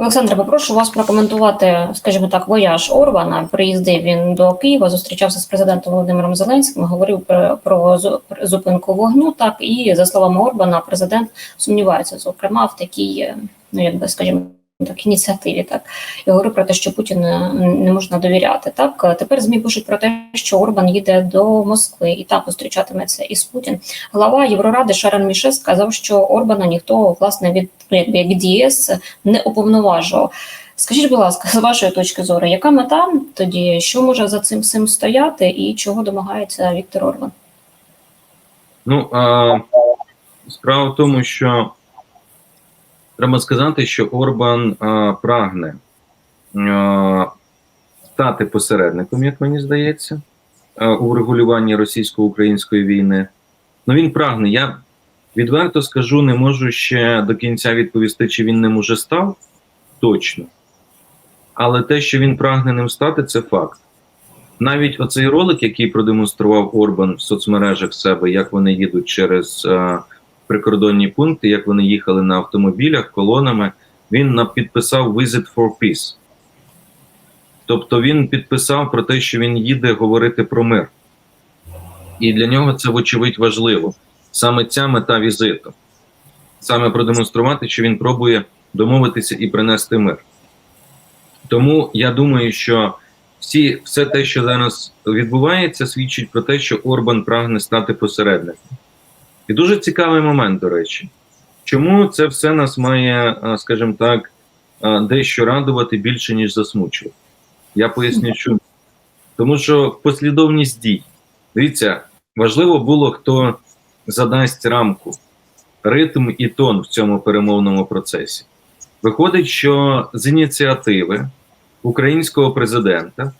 Олександре, попрошу вас прокоментувати, скажімо так, вояж Орбана. Приїздив він до Києва, зустрічався з президентом Володимиром Зеленським, говорив про, про зупинку вогню. Так і за словами Орбана, президент сумнівається, зокрема, в такій, ну якби скажімо. Так, ініціативі, так і говорив про те, що Путін не можна довіряти. Так тепер змі пишуть про те, що Орбан їде до Москви і там зустрічатиметься із Путін. Глава Євроради Шарен Міше сказав, що Орбана ніхто власне від ну, якби як ДІС не уповноважував. Скажіть, будь ласка, з вашої точки зору, яка мета тоді, що може за цим всім стояти, і чого домагається Віктор Орбан? Ну а, справа в тому, що треба сказати, що Орбан а, прагне а, стати посередником, як мені здається, а, у врегулюванні російсько-української війни. Ну він прагне. Я відверто скажу, не можу ще до кінця відповісти, чи він ним уже став точно. Але те, що він прагне ним стати, це факт. Навіть оцей ролик, який продемонстрував Орбан в соцмережах себе, як вони їдуть через е, прикордонні пункти, як вони їхали на автомобілях колонами, він підписав Visit for Peace. Тобто він підписав про те, що він їде говорити про мир. І для нього це, вочевидь, важливо. Саме ця мета візиту. Саме продемонструвати, що він пробує домовитися і принести мир. Тому я думаю, що всі, все те, що зараз відбувається, свідчить про те, що Орбан прагне стати посередником. І дуже цікавий момент, до речі, чому це все нас має, скажімо так, дещо радувати більше, ніж засмучувати. Я поясню, чому. Тому що послідовність дій. Дивіться, важливо було, хто задасть рамку, ритм і тон в цьому перемовному процесі. Виходить, що з ініціативи українського президента,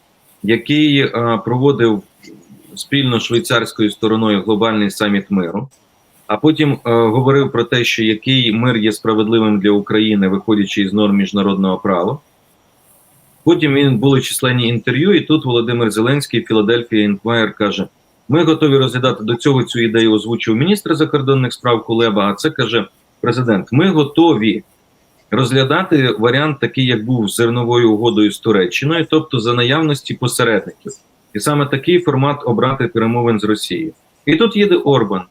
який е, проводив спільно швейцарською стороною глобальний саміт миру, а потім е, говорив про те, що який мир є справедливим для України, виходячи із норм міжнародного права. Потім він були численні інтерв'ю, і тут Володимир Зеленський, Філадельфія Інквайр каже: ми готові розглядати до цього цю ідею, озвучив міністр закордонних справ Кулеба. А це каже президент: Ми готові розглядати варіант, такий, як був з зерновою угодою з Туреччиною, тобто за наявності посередників, і саме такий формат обрати перемовин з Росією. І тут їде Орбан.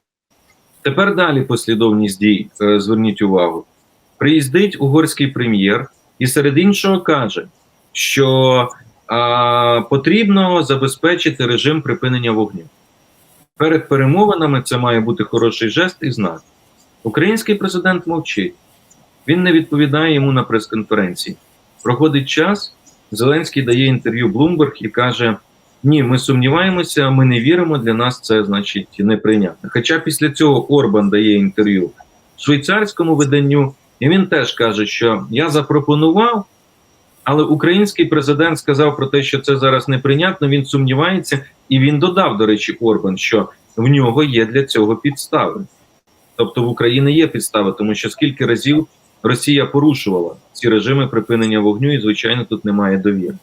Тепер далі послідовність дій. е, Зверніть увагу. Приїздить угорський прем'єр і серед іншого каже, що а, потрібно забезпечити режим припинення вогню. Перед перемовинами це має бути хороший жест і знак. Український президент мовчить. Він не відповідає йому на прес-конференції. Проходить час, Зеленський дає інтерв'ю Bloomberg і каже: Ні, ми сумніваємося, ми не віримо. Для нас це значить неприйнятно. Хоча після цього Орбан дає інтерв'ю швейцарському виданню, і він теж каже, що я запропонував, але український президент сказав про те, що це зараз неприйнятно. Він сумнівається, і він додав, до речі, Орбан, що в нього є для цього підстави. Тобто в Україні є підстави, тому що скільки разів Росія порушувала ці режими припинення вогню, і звичайно тут немає довіри.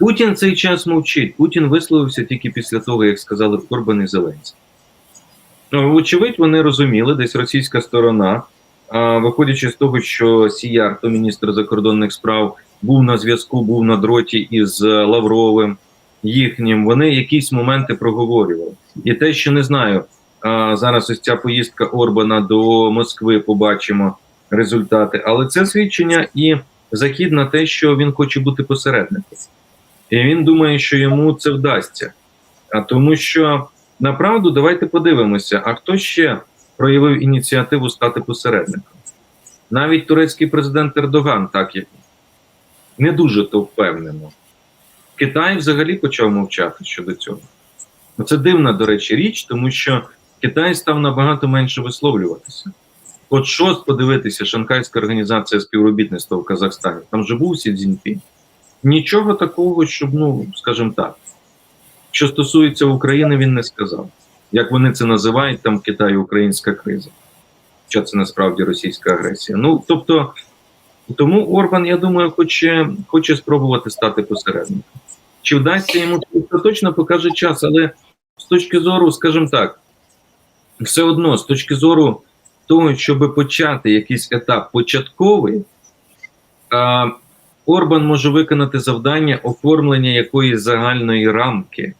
Путін цей час мовчить. Путін висловився тільки після того, як сказали Орбан і Зеленський. Ну, вочевидь, вони розуміли, десь російська сторона, а, виходячи з того, що Сіяр, то міністр закордонних справ, був на зв'язку, був на дроті із е, Лавровим їхнім, вони якісь моменти проговорювали. І те, що не знаю, а, зараз ось ця поїздка Орбана до Москви, побачимо результати. Але це свідчення і захід на те, що він хоче бути посередником. І він думає, що йому це вдасться. А тому що направду давайте подивимося, а хто ще проявив ініціативу стати посередником? Навіть турецький президент Ердоган, так як не дуже то впевнено. Китай взагалі почав мовчати щодо цього. Ну, Це дивна, до речі, річ, тому що Китай став набагато менше висловлюватися. От що подивитися, Шанхайська організація співробітництва в Казахстані, там же був Сі Цзіньпінь. Нічого такого, щоб, ну, скажімо так, що стосується України, він не сказав. Як вони це називають, там в Китаї українська криза. Що це насправді російська агресія. Ну, тобто, тому Орбан, я думаю, хоче, хоче спробувати стати посередником. Чи вдасться йому це точно покаже час, але з точки зору, скажімо так, все одно, з точки зору того, щоб почати якийсь етап початковий, е, Орбан може виконати завдання оформлення якоїсь загальної рамки,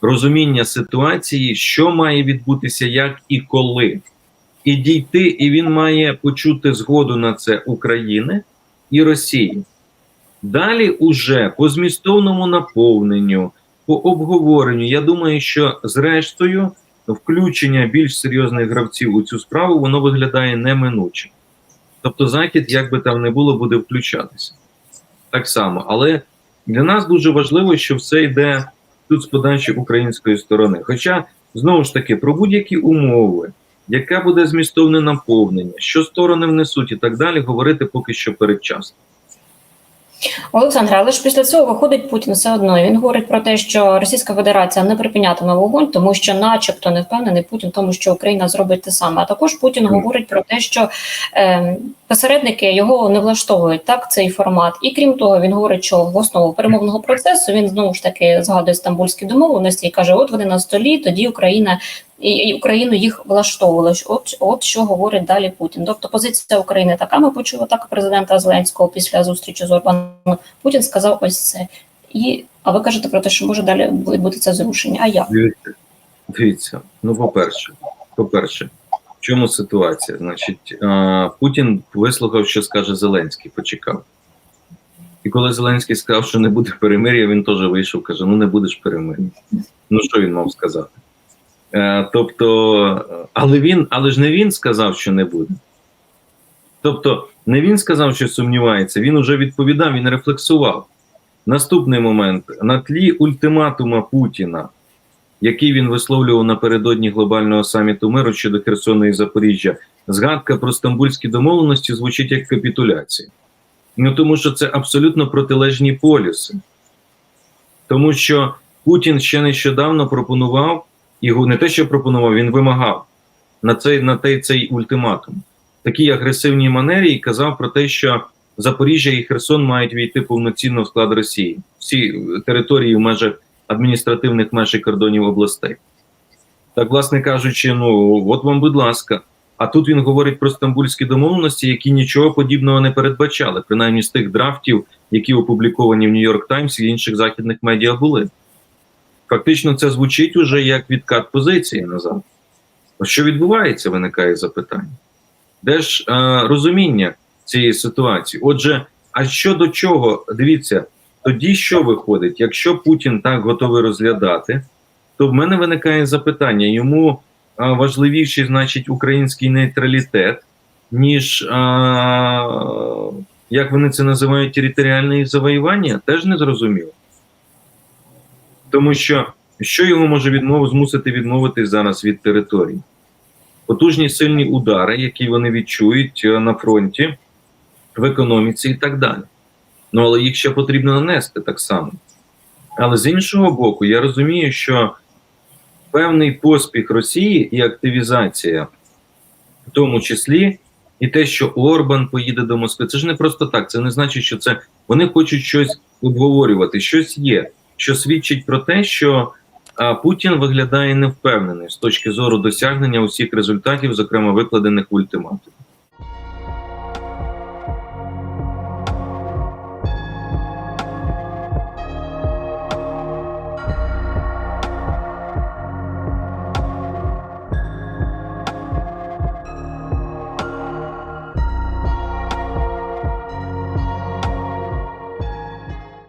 розуміння ситуації, що має відбутися, як і коли, і дійти, і він має почути згоду на це України і Росії. Далі, уже по змістовному наповненню, по обговоренню, я думаю, що зрештою включення більш серйозних гравців у цю справу воно виглядає неминуче. Тобто, Захід, як би там не було, буде включатися. Так само. Але для нас дуже важливо, що все йде тут з подачі української сторони. Хоча, знову ж таки, про будь-які умови, яке буде змістовне наповнення, що сторони внесуть і так далі, говорити поки що передчасно. Олександре, але ж після цього виходить Путін все одно. Він говорить про те, що Російська Федерація не припинятиме вогонь, тому що, начебто, не впевнений Путін, тому що Україна зробить те саме. А також Путін говорить про те, що е, посередники його не влаштовують так цей формат. І крім того, він говорить, що в основу перемовного процесу він знову ж таки згадує стамбульські домовленості і каже: От вони на столі, тоді Україна і, Україну їх влаштовували. От, от що говорить далі Путін. Тобто позиція України така. Ми почули так президента Зеленського після зустрічі з Орбаном. Путін сказав ось це. І а ви кажете про те, що може далі бути це зрушення. А як? Дивіться, дивіться. Ну, по-перше, по-перше, в чому ситуація? Значить, Путін вислухав, що скаже Зеленський, почекав. І коли Зеленський сказав, що не буде перемир'я, він теж вийшов, каже: ну не будеш перемир'я. Ну що він мав сказати? Е, тобто, але він, але ж не він сказав, що не буде. Тобто, не він сказав, що сумнівається, він уже відповідав, він рефлексував. Наступний момент на тлі ультиматума Путіна, який він висловлював напередодні глобального саміту миру щодо Херсона і Запоріжжя, згадка про стамбульські домовленості звучить як капітуляція. Ну тому що це абсолютно протилежні полюси. Тому що Путін ще нещодавно пропонував, його не те, що пропонував, він вимагав на цей, на той, цей ультиматум. Такій агресивній манері і казав про те, що Запоріжжя і Херсон мають війти повноцінно в склад Росії, всі території в межах адміністративних меж і кордонів областей. Так, власне кажучи, ну от вам, будь ласка. А тут він говорить про стамбульські домовленості, які нічого подібного не передбачали, принаймні з тих драфтів, які опубліковані в Нью-Йорк Таймс і інших західних медіа були. Фактично, це звучить уже як відкат позиції назад. Що відбувається, виникає запитання. Де ж е, розуміння цієї ситуації? Отже, а що до чого? Дивіться, тоді що виходить? Якщо Путін так готовий розглядати, то в мене виникає запитання: йому а, важливіший, значить, український нейтралітет, ніж, а, як вони це називають, територіальне завоювання, теж не зрозуміло. Тому що що його може відмов, змусити відмовитись зараз від території? Потужні сильні удари, які вони відчують е, на фронті, в економіці і так далі. Ну, але їх ще потрібно нанести так само. Але з іншого боку, я розумію, що певний поспіх Росії і активізація, в тому числі, і те, що Орбан поїде до Москви, це ж не просто так. Це не значить, що це вони хочуть щось обговорювати, щось є, що свідчить про те, що Путін виглядає невпевнений з точки зору досягнення усіх результатів, зокрема викладених в ультиматумі.